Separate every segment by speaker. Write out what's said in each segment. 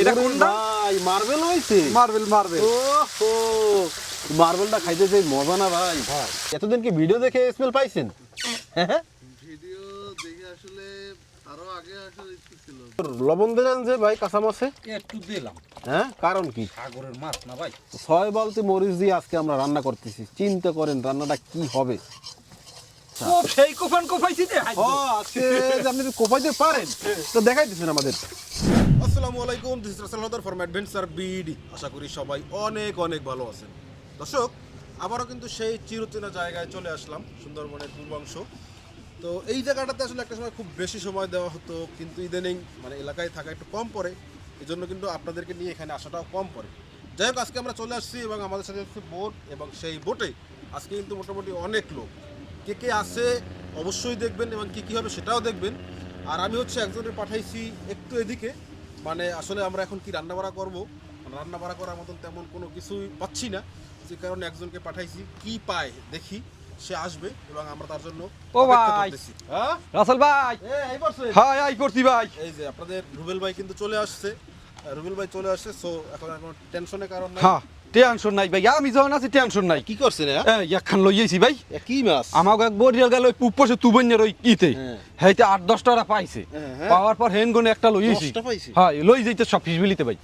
Speaker 1: এটা কোনটা?
Speaker 2: ভাই মার্বেল হইছে
Speaker 1: মার্বেল মার্বেল
Speaker 2: ওহো মার্বেলটা খাইতে যে মজা না ভাই। এতদিন কি ভিডিও দেখে স্মেল পাইছেন? হ্যাঁ
Speaker 3: ভিডিও দেখে আসলে আরও আগে আসার ইচ্ছে ছিল।
Speaker 2: লবণ দিলেন যে ভাই কাঁচা মাছে
Speaker 1: একটু দিলাম।
Speaker 2: হ্যাঁ কারণ কি?
Speaker 1: সাগরের মাছ না ভাই?
Speaker 2: ছয় বালতি মরিচ দিয়ে আজকে আমরা রান্না করতেছি। চিন্তা করেন রান্নাটা কি হবে?
Speaker 1: সেই
Speaker 2: ও আজকে আপনি যদি কোপাইতে পারেন তো দেখাই দিচ্ছেন আমাদের। আসসালামু আলাইকুম দিস ইজ রাসেল হাদার ফ্রম অ্যাডভেঞ্চার বিডি আশা করি সবাই অনেক অনেক ভালো আছেন। দর্শক, আবারও কিন্তু সেই চিরচেনা জায়গায় চলে আসলাম, সুন্দরবনের পূর্বাংশ। তো এই জায়গাটাতে আসলে একটা সময় খুব বেশি সময় দেওয়া হতো, কিন্তু ইদানিং মানে এলাকায় থাকা একটু কম পড়ে এই জন্য কিন্তু আপনাদেরকে নিয়ে এখানে আসাটাও কম পড়ে। যাই হোক, আজকে আমরা চলে আসছি এবং আমাদের সাথে হচ্ছে বোট, এবং সেই বোটে আজকে কিন্তু মোটামুটি অনেক লোক। কে কে আসে অবশ্যই দেখবেন, এবং কী কী হবে সেটাও দেখবেন। আর আমি হচ্ছে একজনের পাঠাইছি একটু এদিকে। মানে আসলে আমরা এখন কি রান্না বাড়া করব? রান্না বাড়া করার মতন তেমন কোনো কিছুই পাচ্ছি না। যে কারণে একজনকে পাঠাইছি কি পায় দেখি সে আসবে এবং আমরা তার জন্য
Speaker 1: ও ভাই।
Speaker 2: হ্যাঁ?
Speaker 1: রাসেল ভাই!
Speaker 2: এ, এই
Speaker 1: করছি ভাই।
Speaker 2: এই যে আপনাদের রুবেল ভাই কিন্তু চলে আসছে। রুবেল ভাই চলে আসছে সো এখন এখন টেনশনের কারণ নাই।
Speaker 1: হ্যাঁ। টেনশন নাই ভাই আমি যখন আছি টেনশন নাই।
Speaker 2: কি করছেন হ্যাঁ?
Speaker 1: একখান লইয়েছি ভাই।
Speaker 2: কি মাছ?
Speaker 1: আমাকে এক বরিয়াল গেল ওই পুপসে তুবন্যের ওই ইতে।
Speaker 2: হ্যাঁ।
Speaker 1: আট পাইছে।
Speaker 2: হ্যাঁ।
Speaker 1: পাওয়ার পর একটা
Speaker 2: দশটা পাইছে?
Speaker 1: হ্যাঁ লই যাইতে সব ভাই।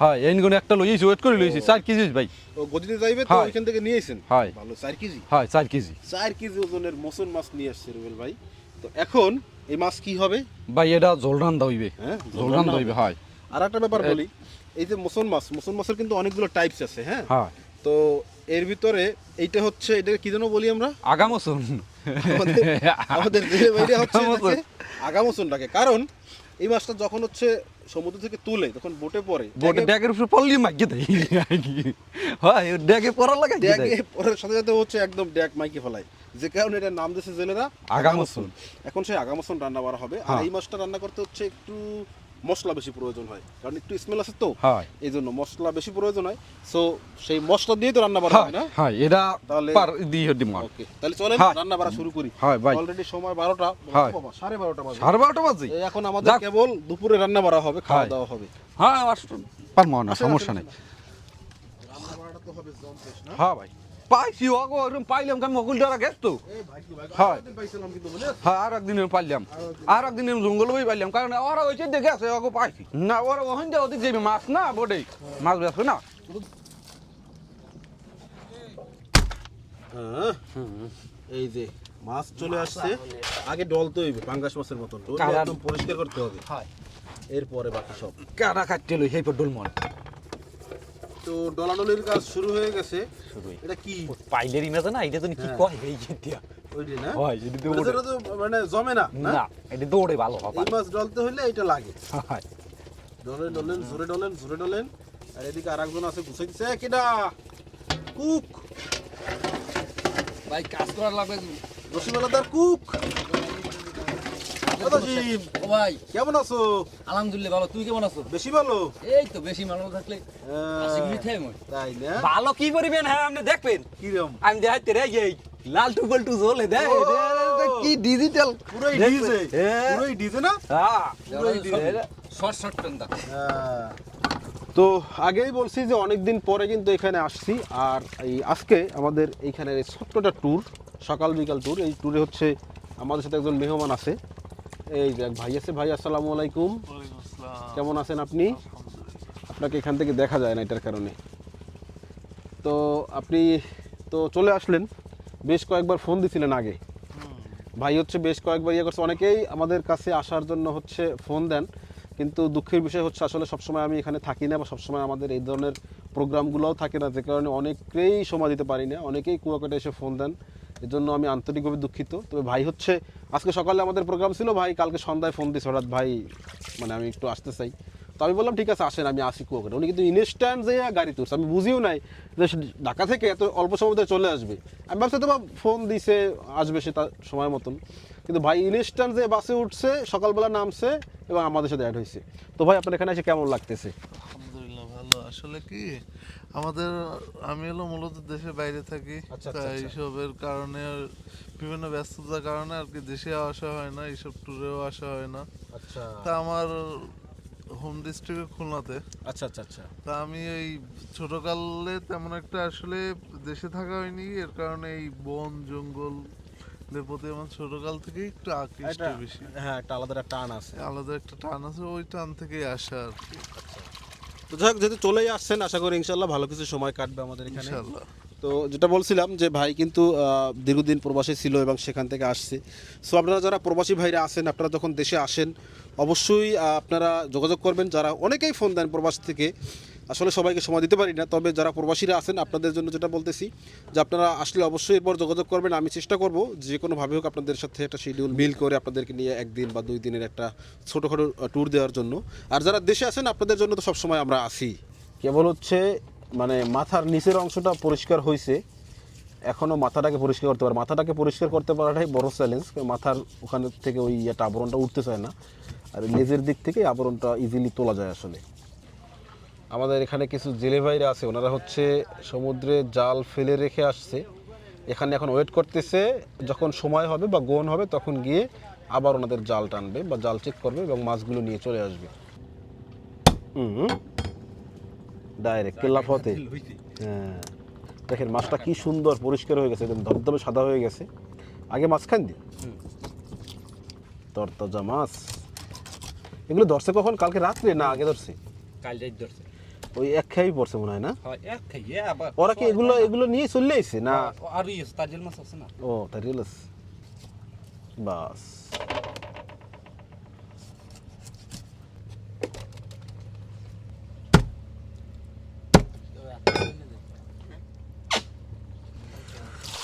Speaker 1: হ্যাঁ একটা লইয়েছি ওয়েট করে লইয়েছি চার কেজি ভাই।
Speaker 2: ও গদিতে যাইবে তো ওইখান থেকে নিয়ে এসেন
Speaker 1: হয়।
Speaker 2: ভালো চার কেজি?
Speaker 1: হ্যাঁ চার কেজি।
Speaker 2: চার কেজি ওজনের মসুন মাছ নিয়ে আসছে রুবেল ভাই। তো এখন এই মাছ কি হবে?
Speaker 1: ভাই এটা জল রান্দা হইবে।
Speaker 2: হ্যাঁ, জল
Speaker 1: জল
Speaker 2: রান্দা
Speaker 1: রান্দা হইবে হয়।
Speaker 2: আর একটা ব্যাপার বলি এই যে মসুন মাছ মসুন মাছের কিন্তু অনেকগুলো টাইপস আছে হ্যাঁ?
Speaker 1: হ্যাঁ।
Speaker 2: তো এর ভিতরে এইটা হচ্ছে এটা কি যেন বলি আমরা?
Speaker 1: আগামসন
Speaker 2: আমাদের বাইরে হচ্ছে
Speaker 1: আগামসন।
Speaker 2: এটাকে আগামসন ডাকে কারণ এই মাছটা যখন হচ্ছে সমুদ্র থেকে তুলে তখন বোটে পড়ে।
Speaker 1: বোটে ড্যাগের উপর পড়লি মাগিয়ে দেয়। হয় ড্যাগে পড়ার লাগে
Speaker 2: ড্যাগে পড়ার সাথে সাথে হচ্ছে একদম ড্যাগ মাইকে ফেলায়। যে কারণে এটার নাম দিয়েছে জেলেরা
Speaker 1: আগামসন।
Speaker 2: এখন সেই আগামসন রান্না করা হবে। আর
Speaker 1: হ্যাঁ।
Speaker 2: এই মাছটা রান্না করতে হচ্ছে একটু মশলা বেশি প্রয়োজন হয়। কারণ একটু স্মেল আছে তো।
Speaker 1: হয়।
Speaker 2: এই জন্য মশলা বেশি প্রয়োজন হয়। সো সেই মশলা দিয়ে তো রান্না করা
Speaker 1: হয়
Speaker 2: না?
Speaker 1: হয় এটা
Speaker 2: তাহলে-
Speaker 1: পার দিয়ে দিম
Speaker 2: ওকে তাহলে চলেন। রান্না বাড়া শুরু করি।
Speaker 1: হয় ভাই।
Speaker 2: অলরেডি সময় বারোটা।
Speaker 1: হয়।
Speaker 2: বাবা, সাড়ে বারোটা বাজে।
Speaker 1: সাড়ে বারোটা বাজে।
Speaker 2: এখন আমাদের কেবল দুপুরে রান্না বাড়া হবে খাওয়া দাওয়া হবে।
Speaker 1: হ্যাঁ আসুন। পারব না সমস্যা নেই।
Speaker 2: রান্না বাড়াটা তো হবে জমতেস না?
Speaker 1: হ্যাঁ ভাই। পাইছি অগো পাইলাম মকুল গেছ তো? হয়। হ্যাঁ আর একদিন পাইলাম। আর একদিন জঙ্গল বই পাইলাম কারণ ওরা ওইছে দেখে আছে অগো পাইছি। না ওরা ওখান দিয়ে ওদিক যাবে মাছ না বোটে। মাছ বেসবে না।
Speaker 2: হ্যাঁ এই যে মাছ চলে আসছে আগে ডলতে হইবে পাঙ্গাস মাছের মতন। একদম পরিষ্কার করতে হবে। এরপরে বাকি সব।
Speaker 1: কাটা কাটতে লই সেই পর ডুলমন
Speaker 2: তো ডলাডলির কাজ শুরু হয়ে গেছে। এটা কি?
Speaker 1: পাইলের ইমেজ না এটা তুমি কি
Speaker 2: হ্যাঁ।
Speaker 1: কয় এই দিয়া।
Speaker 2: ওইটা না?
Speaker 1: হয় যদি দৌড়ে।
Speaker 2: তো মানে জমে না না?
Speaker 1: না এটা দৌড়ে ভালো হবে
Speaker 2: এই মাছ ডলতে হইলে এটা লাগে।
Speaker 1: হয়।
Speaker 2: ডলেন ডলেন জোরে ডলেন জোরে ডলেন। আর এদিকে আর একজন আছে গুছাই দিচ্ছে "এ, কুক।
Speaker 4: ভাই কাজ করার লাগবে।
Speaker 2: রসিমালাদার কুক।
Speaker 4: ভাই
Speaker 2: কেমন আছো?
Speaker 4: আলহামদুলিল্লাহ ভালো। তুই কেমন আছো?
Speaker 2: বেশি ভালো।
Speaker 4: এই তো বেশি মানুষ থাকলে হাসি খুশি
Speaker 2: আহ,
Speaker 4: থাই মই
Speaker 2: তাই না?
Speaker 1: ভালো কি করিবেন? হ্যাঁ আপনি দেখবেন।
Speaker 2: কিরম?
Speaker 1: আমি দেখাইতে রে লাল টুবল টু জ্বলে দে কি ডিজিটাল
Speaker 2: পুরোই ডিজে। পুরোই ডিজে না? পুরোই ডিজে।
Speaker 4: শর্ট শর্ট পেন দা
Speaker 2: তো আগেই বলছি যে অনেকদিন পরে কিন্তু এখানে আসছি। আর এই আজকে আমাদের এইখানে এই ছোট্টটা ট্যুর সকাল বিকাল ট্যুর এই ট্যুরে হচ্ছে আমাদের সাথে একজন মেহমান আছে। এই এক ভাই আছে ভাই আসসালামু আলাইকুম। কেমন আছেন আপনি? আপনাকে এখান থেকে দেখা যায় না এটার কারণে। তো আপনি তো চলে আসলেন বেশ কয়েকবার ফোন দিছিলেন আগে। ভাই হচ্ছে বেশ কয়েকবার ইয়ে করছে অনেকেই আমাদের কাছে আসার জন্য হচ্ছে ফোন দেন কিন্তু দুঃখের বিষয় হচ্ছে আসলে সবসময় আমি এখানে থাকি না বা সবসময় আমাদের এই ধরনের প্রোগ্রামগুলোও থাকে না যে কারণে অনেকেই সময় দিতে পারি না অনেকেই কুয়াকাটা এসে ফোন দেন। এর জন্য আমি আন্তরিকভাবে দুঃখিত। তবে ভাই হচ্ছে, আজকে সকালে আমাদের প্রোগ্রাম ছিল ভাই, কালকে সন্ধ্যায় ফোন দিয়েছে হঠাৎ ভাই মানে আমি একটু আসতে চাই। তো আমি বললাম, ঠিক আছে, আসেন, আমি আসি কুয়াকাটা উনি কিন্তু ইনস্ট্যান্ট যে গাড়ি তুলছে, আমি বুঝিও নাই যে ঢাকা থেকে এত অল্প সময় মধ্যে চলে আসবে। আমি ভাবছি তো ফোন দিছে, আসবে সে তার সময় মতন। কিন্তু ভাই ইনস্ট্যান্ট যে বাসে উঠছে, সকালবেলা নামছে এবং আমাদের সাথে অ্যাড হয়েছে। তো ভাই, আপনার এখানে এসে কেমন লাগতেছে?
Speaker 3: আসলে কি আমাদের আমি হলো মূলত দেশের বাইরে থাকি
Speaker 2: আচ্ছা, আচ্ছা,
Speaker 3: তাই
Speaker 2: আচ্ছা।
Speaker 3: এইসবের কারণে বিভিন্ন ব্যস্ততার কারণে আর কি দেশে আসা হয় না এইসব ট্যুরেও আসা হয় না।
Speaker 2: আচ্ছা।
Speaker 3: তা আমার হোম ডিস্ট্রিক্টে খুলনাতে।
Speaker 2: আচ্ছা আচ্ছা আচ্ছা।
Speaker 3: তা আমি এই ছোটকালে তেমন একটা আসলে দেশে থাকা হয়নি এর কারণে এই বন জঙ্গল প্রতি আমার ছোটকাল থেকেই একটু আকৃষ্ট বেশি।
Speaker 2: হ্যাঁ একটা আলাদা একটা টান আছে।
Speaker 3: আলাদা একটা টান আছে ওই টান থেকেই আসা আর কি।
Speaker 2: তো যাই হোক যেহেতু চলেই আসছেন আশা করি ইনশাল্লাহ ভালো কিছু সময় কাটবে আমাদের এখানে। তো যেটা বলছিলাম যে ভাই কিন্তু দীর্ঘদিন প্রবাসী ছিল এবং সেখান থেকে আসছে। সো আপনারা যারা প্রবাসী ভাইরা আসেন আপনারা যখন দেশে আসেন অবশ্যই আপনারা যোগাযোগ করবেন। যারা অনেকেই ফোন দেন প্রবাস থেকে আসলে সবাইকে সময় দিতে পারি না, তবে যারা প্রবাসীরা আছেন, আপনাদের জন্য যেটা বলতেছি, যে আপনারা আসলে অবশ্যই এরপর যোগাযোগ করবেন, আমি চেষ্টা করব যে কোনোভাবে হোক আপনাদের সাথে একটা শিডিউল মিল করে আপনাদেরকে নিয়ে একদিন বা দুই দিনের একটা ছোটোখাটো ট্যুর দেওয়ার জন্য। আর যারা দেশে আছেন, আপনাদের জন্য তো সবসময় আমরা আসি কেবল হচ্ছে মানে মাথার নিচের অংশটা পরিষ্কার হয়েছে এখনও মাথাটাকে পরিষ্কার করতে পারে, মাথাটাকে পরিষ্কার করতে পারাটাই বড় চ্যালেঞ্জ মাথার ওখানে থেকে ওই ইয়েটা আবরণটা উঠতে চায় না, আর লেজের দিক থেকে আবরণটা ইজিলি তোলা যায় আসলে। আমাদের এখানে কিছু জেলে ভাইরা আছে ওনারা হচ্ছে সমুদ্রে জাল ফেলে রেখে আসছে। এখানে এখন ওয়েট করতেছে যখন সময় হবে বা গোন হবে তখন গিয়ে আবার ওনাদের জাল টানবে বা জাল চেক করবে এবং মাছগুলো নিয়ে চলে আসবে। হুম। ডাইরেক্ট কেল্লাফ হ্যাঁ। দেখেন মাছটা কি সুন্দর পরিষ্কার হয়ে গেছে একদম ধবধবে সাদা হয়ে গেছে। আগে মাছ খান দি তরতাজা মাছ। এগুলো ধরছে কখন? কালকে রাত্রে না আগে ধরছে?
Speaker 4: কাল যাই ধরছে।
Speaker 2: ওই এক খেয়াই পড়ছে মনে হয় না?
Speaker 4: এক আবার
Speaker 2: ওরা কি এগুলো এগুলো নিয়ে চলে আইছে না?
Speaker 4: আর ইয়ে তাজেল মাছ আছে না?
Speaker 2: ও তাই রিয়েলস বাস।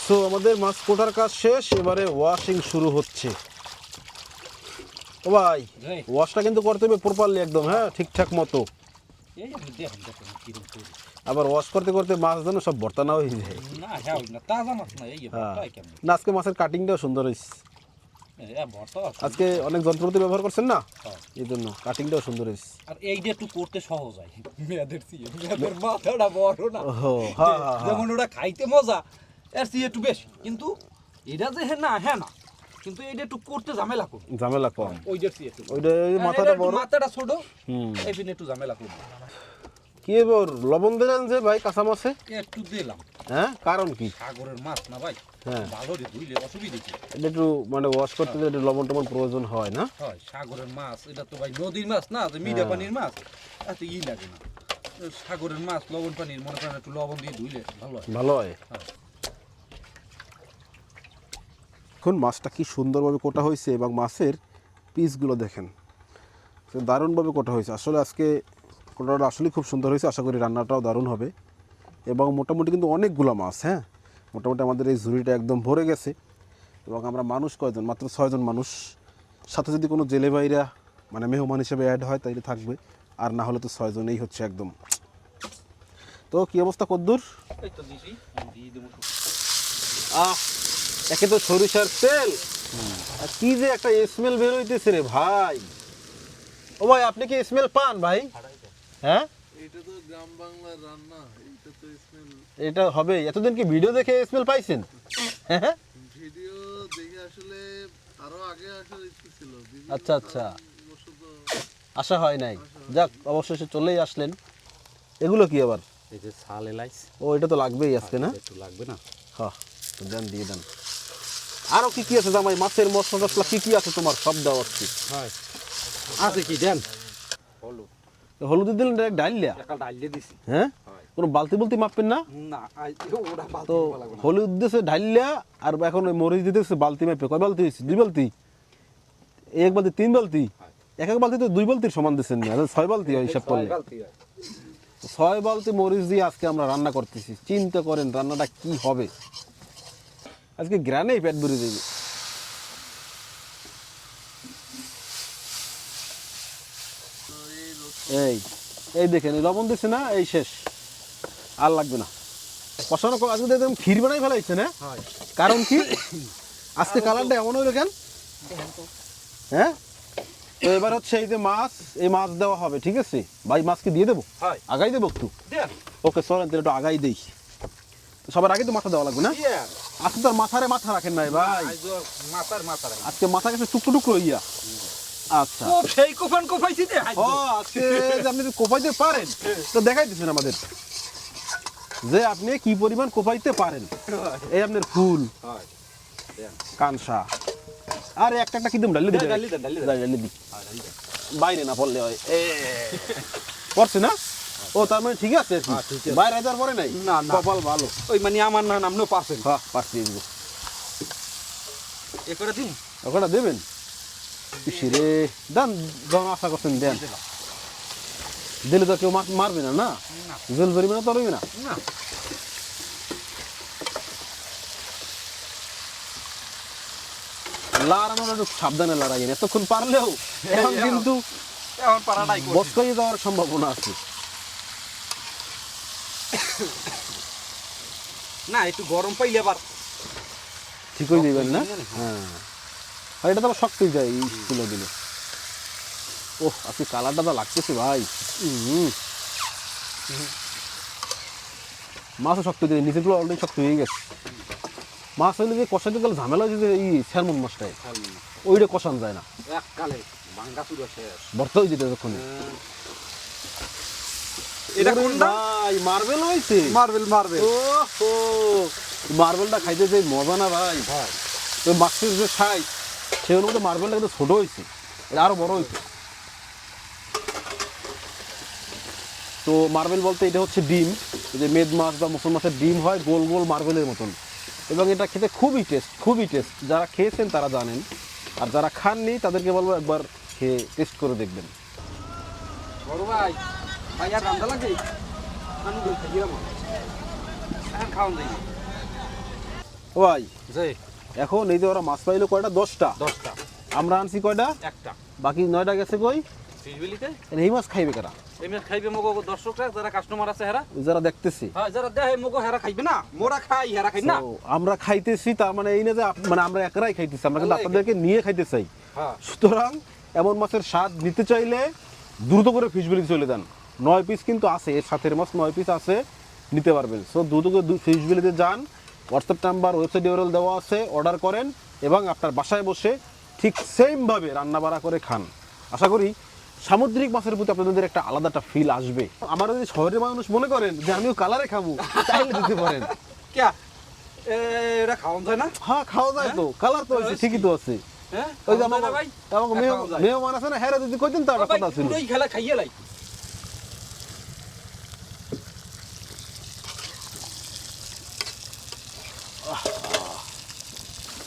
Speaker 2: সো আমাদের মাছ কোটার কাজ শেষ এবারে ওয়াশিং শুরু হচ্ছে। ও ভাই ওয়াশটা কিন্তু করতে হবে প্রপারলি একদম হ্যাঁ ঠিকঠাক মতো। আবার ওয়াশ করতে করতে মাছ যেন সব ভর্তা না হয়ে যায়।
Speaker 4: না হ্যাঁ
Speaker 2: হ্যাঁ। আজকে মাছের কাটিংটাও সুন্দর হয়েছে। আজকে অনেক যন্ত্রপাতি ব্যবহার করছেন না?
Speaker 4: হ্যাঁ।
Speaker 2: এই জন্য কাটিংটাও সুন্দর হয়েছে।
Speaker 4: আর এই যে একটু করতে সহজ হয় মেয়েদের মেয়েদের মাথাটা বড় না। যেমন ওরা খাইতে মজা এর চেয়ে একটু বেশি। কিন্তু এটা যে হ্যাঁ না হ্যাঁ না। কিন্তু এটা একটু করতে ঝামেলা করবে।
Speaker 2: ঝামেলা কম।
Speaker 4: ওই যে
Speaker 2: ওইটা মাথাটা বড়।
Speaker 4: মাথাটা ছোট
Speaker 2: হুম।
Speaker 4: এই একটু ঝামেলা করবে।
Speaker 2: কি লবণ দিলেন যে ভাই কাঁচা মাছে
Speaker 4: একটু দিলাম।
Speaker 2: হ্যাঁ কারণ কি?
Speaker 4: সাগরের মাছ না ভাই
Speaker 2: হ্যাঁ।
Speaker 4: ভালো রে বুঝলে অসুবিধা কি?
Speaker 2: এটা একটু মানে ওয়াশ করতে গেলে একটু লবণ টবণ প্রয়োজন হয় না?
Speaker 4: হয় সাগরের মাছ এটা তো ভাই নদীর মাছ না যে মিঠা পানির মাছ এত ই লাগে না। সাগরের মাছ লবণ পানির মনে করেন একটু লবণ দিয়ে ধুইলে ভালো হয়।
Speaker 2: ভালো হয়। এখন মাছটা কি সুন্দরভাবে কোটা হয়েছে এবং মাছের পিসগুলো দেখেন। সে দারুণভাবে কোটা হয়েছে। আসলে আজকে কোটাটা আসলে খুব সুন্দর হয়েছে। আশা করি রান্নাটাও দারুণ হবে। এবং মোটামুটি কিন্তু অনেকগুলো মাছ হ্যাঁ? মোটামুটি আমাদের এই ঝুড়িটা একদম ভরে গেছে। এবং আমরা মানুষ কয়জন? মাত্র ছয়জন মানুষ। সাথে যদি কোনো জেলে ভাইরা মানে মেহমান হিসেবে অ্যাড হয় তাইলে থাকবে। আর না হলে তো ছয়জনেই হচ্ছে একদম। তো কি অবস্থা কদ্দুর?
Speaker 4: এই তো দেবো।
Speaker 2: আহ একে তো সরিষার তেল। আর কি যে একটা স্মেল বের হইতেছে রে ভাই। ও ভাই আপনি কি স্মেল পান ভাই? হ্যাঁ?
Speaker 3: এটা তো গ্রাম বাংলার রান্না এটা তো স্মেল
Speaker 2: এটা হবে এতদিন কি ভিডিও দেখে স্মেল পাইছেন? হ্যাঁ
Speaker 3: ভিডিও দেখে আসলে আরও আগে আসার ইচ্ছে ছিল
Speaker 2: আচ্ছা আচ্ছা। আশা হয় নাই। যাক অবশেষে চলেই আসলেন। এগুলো কি আবার?
Speaker 1: এই যে ছাল এলাইস
Speaker 2: ও এটা তো লাগবেই আজকে না?
Speaker 1: একটু লাগবে না?
Speaker 2: হ্যাঁ দেন দিয়ে দেন। আরও কি কি আছে জামাই? মাছের মশলা টসলা কি কি আছে তোমার? সব দেওয়া আছে
Speaker 1: আছে কি? দেন। হলো
Speaker 2: হলুদ দিলেন ডাইরেক্ট ডাইলিয়া
Speaker 1: একটা দিছি।
Speaker 2: হ্যাঁ? কোনো বালতি বলতি মাপবেন না? তো। হলুদ ঢাইলিয়া আর এখন মরিচ দিতেছে বালতি মাপে। কয় বালতি হয়েছে? দুই বালতি? এক বালতি তিন বালতি? এক এক বালতি তো দুই বালতির সমান দিচ্ছেন না। ছয় বালতি হয় হিসাব করলে।
Speaker 1: ছয় বালতি
Speaker 2: মরিচ দিয়ে আজকে আমরা রান্না করতেছি। চিন্তা করেন রান্নাটা কি হবে? আজকে গ্রানেই পেট ভরে দেবে এই এই দেখেন এই লবণ দিচ্ছে না এই শেষ। আর লাগবে না। কষানো আজকে একদম ক্ষীর বানাই ফেলাইছে না? কারণ কি? আজকে কালারটা এমন হইল কেন? হ্যাঁ? তো এবার হচ্ছে এই যে মাছ এই মাছ দেওয়া হবে ঠিক আছে? ভাই মাছকে দিয়ে দেবো? আগাই দেবো একটু? ওকে চলেন তাহলে একটু আগাই দেই। সবার আগে তো মাথা দেওয়া লাগবে না? আজকে তো আর মাথারে মাথা রাখেন নাই ভাই।
Speaker 1: মাথার মাথা।
Speaker 2: আজকে মাথা গেছে টুকরো টুকরো ইয়া। আচ্ছা।
Speaker 4: সেই কোফান কোফাইছি
Speaker 2: ও আজকে আপনি যে কোপাইতে পারেন তো দেখাই দিচ্ছেন আমাদের। যে আপনি কি পরিমাণ কোপাইতে পারেন এই আপনার ফুল কানসা। আর একটা একটা কি ডালি
Speaker 1: ডালি ডালি
Speaker 2: ডালি বাইরে না পড়লে হয়। পড়ছে না? ও তার মানে ঠিক আছে?
Speaker 1: হ্যাঁ, ঠিক আছে।
Speaker 2: বাইরে যাওয়ার পরে নাই?
Speaker 1: না।
Speaker 2: কপাল ভালো।
Speaker 1: ওই মানে আমার না
Speaker 2: হ্যাঁ।
Speaker 4: এ করে
Speaker 2: ওখানে দেবেন? ইসিরে দেন যখন আশা করছেন দেন। দিলে তো কেউ মারবে না না? জেল ধরবে না তো রইবে না?
Speaker 4: না।
Speaker 2: লাড়ানোর একটু সাবধানে লড়াই এতক্ষণ পারলেও এখন কিন্তু। বস্কাইয়ে যাওয়ার সম্ভাবনা আছে।
Speaker 1: না একটু গরম পাইলে আবার
Speaker 2: ঠিকই দিবেন না? হ্যাঁ। আর এটা তো আবার শক্তই যায় এই তুলে দিলে। ওহ আজকে কালারটা তো লাগতেছে ভাই। মাছও শক্ত দিয়ে নিচেগুলো অলরেডি শক্ত হয়ে গেছে। মাছ হইলে যে কষাইতে গেলে ঝামেলা হয়েছে যে এই স্যালমন মাছটায়। ওইটা কষান যায় না।
Speaker 1: এককালে ভাঙ্গা চুরা শেষ।
Speaker 2: ভর্তা হয়ে যেতে তখন
Speaker 1: এটা কোনটা?
Speaker 2: ভাই মার্বেল হয়েছে?
Speaker 1: মার্বেল মার্বেল
Speaker 2: ও মার্বেলটা খাইতে যে মজা না ভাই। তো মাছের যে সাইজ সেই অনুমতি মার্বেলটা কিন্তু ছোট হয়েছে এটা আরও বড় হয়েছে। তো মার্বেল বলতে এটা হচ্ছে ডিম যে মেদ মাছ বা মুসল মাছের ডিম হয় গোল গোল মার্বেলের মতন। এবং এটা খেতে খুবই টেস্ট খুবই টেস্ট। যারা খেয়েছেন তারা জানেন আর যারা খাননি তাদেরকে বলব একবার খেয়ে টেস্ট করে দেখবেন।
Speaker 1: বড় ভাই। ভাই আর রান্না লাগে? আমি দুই খাই দিলাম এখন খাওয়ান যাই
Speaker 2: ও ভাই
Speaker 1: যে
Speaker 2: এখন এই যে ওরা মাছ পাইলো কয়টা? দশটা।
Speaker 1: দশটা।
Speaker 2: আমরা আনছি কয়টা?
Speaker 1: একটা।
Speaker 2: বাকি নয়টা গেছে কই?
Speaker 1: ফিসবিলিতে
Speaker 2: এই মাছ খাইবে কারা?
Speaker 1: এমনি খাইবে মগো দর্শকরা যারা কাস্টমার আছে হেরা।
Speaker 2: যারা দেখতেছি।
Speaker 1: হ্যাঁ যারা দেয় মগো হেরা খাইবে না। মোরা খাই হেরা খাই না।
Speaker 2: তো আমরা খাইতেছি তার মানে এই না যে মানে আমরা একরাই খাইতেছি আমরা কিন্তু আপনাদেরকে নিয়ে খাইতে চাই।
Speaker 1: হ্যাঁ।
Speaker 2: সুতরাং এমন মাছের স্বাদ নিতে চাইলে দ্রুত করে বিলিতে চলে যান। নয় পিস কিন্তু আছে এর সাথের মাছ নয় পিস আছে নিতে পারবেন। সো করে ফিশ বিলিতে যান। হোয়াটসঅ্যাপ নাম্বার ওয়েবসাইট ইউরএল দেওয়া আছে অর্ডার করেন এবং আপনার বাসায় বসে ঠিক সেমভাবে রান্না বাড়া করে খান। আশা করি সামুদ্রিক মাছের প্রতি আপনাদের একটা আলাদা একটা ফিল আসবে। আমার যদি শহরের মানুষ মনে করেন যে আমিও কালারে খাব তাহলে দিতে পারেন।
Speaker 1: এটা খাওয়ান যায় না?
Speaker 2: হ্যাঁ খাওয়া যায় তো। কালার তো আছে ঠিকই তো আছে।
Speaker 1: হ্যাঁ?
Speaker 2: ওই যে আমার
Speaker 1: হ্যাঁ, খাওয়া
Speaker 2: মেহমান আছে না হ্যাঁ যদি কইতেন তো একটা কথা ছিল।
Speaker 1: খেলা খাইয়ে লাই।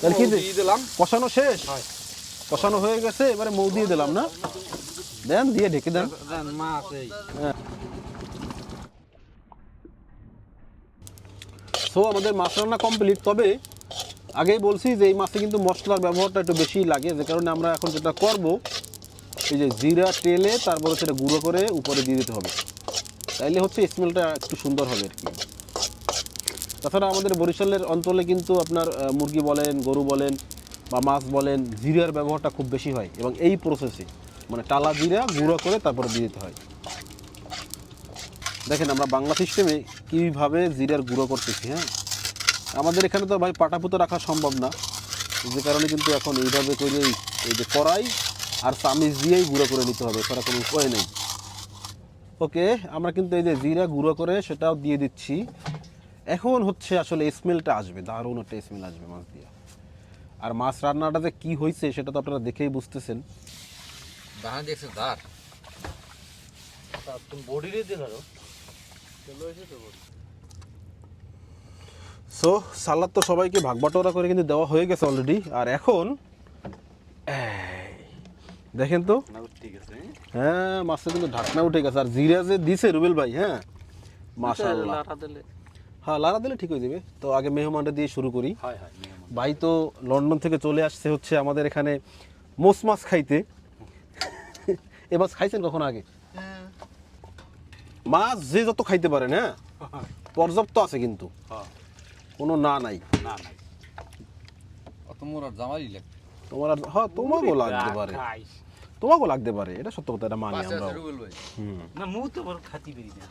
Speaker 2: তাহলে কি
Speaker 1: দিলাম।
Speaker 2: কষানো শেষ? কষানো হয়ে গেছে এবারে মৌ দিয়ে দিলাম না? দেন দিয়ে ঢেকে দেন। সো আমাদের মাছ রান্না কমপ্লিট তবে আগেই বলছি যে এই মাছে কিন্তু মশলার ব্যবহারটা একটু বেশি লাগে যে কারণে আমরা এখন যেটা করব এই যে জিরা তেলে তারপরে সেটা গুঁড়ো করে উপরে দিয়ে দিতে হবে। তাইলে হচ্ছে স্মেলটা একটু সুন্দর হবে আর কি। তাছাড়া আমাদের বরিশালের অঞ্চলে কিন্তু আপনার মুরগি বলেন, গরু বলেন বা মাছ বলেন, জিরার ব্যবহারটা খুব বেশি হয় এবং এই প্রসেসে মানে টালা জিরা গুঁড়ো করে তারপরে দিয়ে দিতে হয়। দেখেন আমরা বাংলা সিস্টেমে কীভাবে জিরার গুঁড়ো করতেছি হ্যাঁ? আমাদের এখানে তো ভাই পাটাপুতো রাখা সম্ভব না, যে কারণে কিন্তু এখন এইভাবে করে এই- যে কড়াই আর চামিচ দিয়েই গুঁড়ো করে নিতে হবে, এছাড়া কোনো উপায় নেই। ওকে, আমরা কিন্তু এই যে জিরা গুঁড়ো করে সেটাও দিয়ে দিচ্ছি। এখন হচ্ছে আসলে স্মেলটা আসবে দারুণ একটা স্মেল আসবে মাছ দিয়ে। আর মাছ রান্নাটা যে কী হয়েছে সেটা তো আপনারা দেখেই বুঝতেছেন।
Speaker 4: দাঁড়া দেখছে দাঁড়
Speaker 2: সো সালাদ তো সবাইকে ভাগ বাটোয়ারা করে কিন্তু দেওয়া হয়ে গেছে অলরেডি আর এখন এই, দেখেন তো। হ্যাঁ? মাছটা কিন্তু ঢাকনা উঠে গেছে। আর জিরা যে দিছে রুবেল ভাই হ্যাঁ? মাশাআল্লাহ। হ্যাঁ লারা দিলে ঠিক হয়ে যাবে। তো আগে মেহমানটা দিয়ে শুরু করি।
Speaker 1: হয় হয়।
Speaker 2: ভাই তো লন্ডন থেকে চলে আসছে হচ্ছে আমাদের এখানে মোস মাছ খাইতে। এ মাছ খাইছেন কখন আগে? মাছ যে যত খাইতে পারেন হ্যাঁ? পর্যাপ্ত আছে কিন্তু।
Speaker 1: হ্যাঁ।
Speaker 2: কোনো না নাই।
Speaker 1: না না
Speaker 4: অত আর জামাই লাগে
Speaker 2: তোমার আর হ্যাঁ তোমাকেও লাগতে পারে। তোমাকেও লাগতে পারে। এটা সত্য কথা এটা মানি আমরা হুম।
Speaker 1: না মু তো খাতি বেরি না।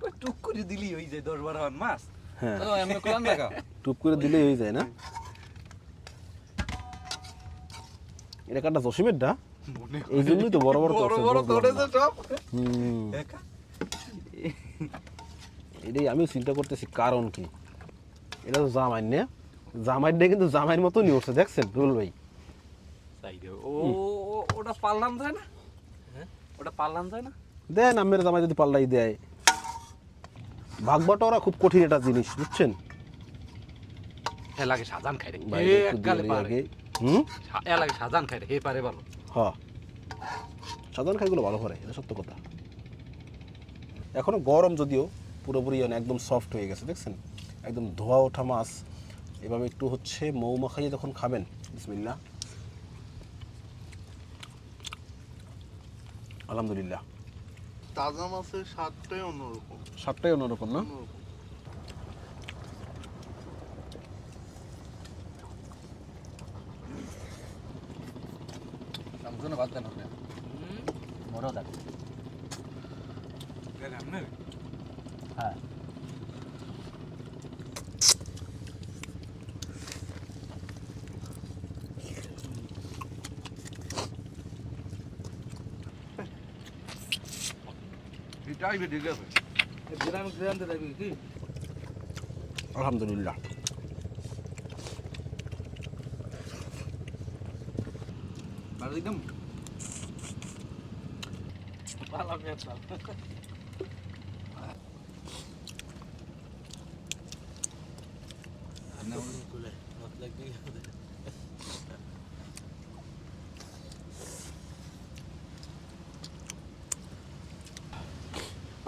Speaker 1: টুক করে দিলি হয়ে যায় দশ বারো হান মাছ।
Speaker 2: হ্যাঁ।
Speaker 4: তো কোলান দেখা
Speaker 2: টুপ করে দিলেই হয়ে যায় না? এটা কাটা জসিমেরটা এই জন্যই তো বড় বড়
Speaker 5: বড় বড় ধরেছে সব।
Speaker 2: হুম। এটাই আমিও চিন্তা করতেছি কারণ কি? এটা তো জামাই না। জামাইটা কিন্তু জামাইয়ের মতনই উঠছে দেখছেন? রুল ভাই।
Speaker 1: ও ও- ওটা পাল্লাম যায় না? হ্যাঁ। ওটা পাল্লাম যায় না?
Speaker 2: দেন আমের জামাই যদি পাল্লাই দেয়। ভাগবাটা ওরা খুব কঠিন একটা জিনিস বুঝছেন?
Speaker 1: হ্যাঁ লাগে সাজান খাই রে এ পারে।
Speaker 2: হুম?
Speaker 1: সা- এ লাগে সাজান খাই রে হে পারে ভালো
Speaker 2: হ্যাঁ সাধারণ খাইগুলো ভালো করে এটা সত্য কথা। এখনও গরম যদিও পুরোপুরি একদম সফট হয়ে গেছে দেখছেন? একদম ধোয়া ওঠা মাছ। এভাবে একটু হচ্ছে মৌ মাখাইয়ে যখন খাবেন বিসমিল্লাহ। আলহামদুলিল্লাহ।
Speaker 3: তাজা মাছের স্বাদটাই অন্যরকম।
Speaker 2: স্বাদটাই অন্যরকম না?
Speaker 1: বাদ দেন বড় দেখ
Speaker 5: এটাই বেটে গেছে
Speaker 1: গ্রামে গ্রামে দেখবি কি
Speaker 2: আলহামদুলিল্লাহ
Speaker 1: বাড়ি দিলাম পালা পেঁচা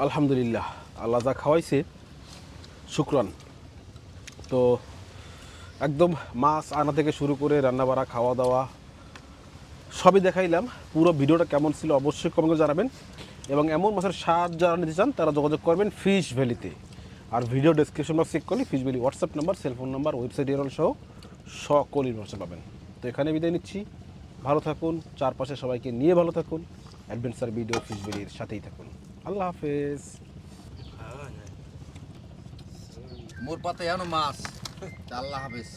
Speaker 2: আলহামদুলিল্লাহ, আল্লাহ যা খাওয়াইছে, শুক্রান। তো একদম মাছ আনা থেকে শুরু করে রান্না রান্নাবাড়া খাওয়া দাওয়া সবই দেখাইলাম। পুরো ভিডিওটা কেমন ছিল অবশ্যই কমেন্ট করে জানাবেন। এবং এমন মাছের স্বাদ যারা নিতে চান, তারা যোগাযোগ করবেন ফিশ ভ্যালিতে আর ভিডিও ডেসক্রিপশন বক্স চেক করলে fish valley WhatsApp number cellphone number website এর সহ সকল ইনফরমেশন পাবেন। তো এখানে বিদায় নিচ্ছি। ভালো থাকুন, চারপাশে সবাইকে নিয়ে ভালো থাকুন। অ্যাডভেঞ্চার ভিডিও ফিশ ভ্যালির সাথেই থাকুন। আল্লাহ হাফেজ।
Speaker 1: মোর পাতে এনো মাছ। আল্লাহ হাফেজ।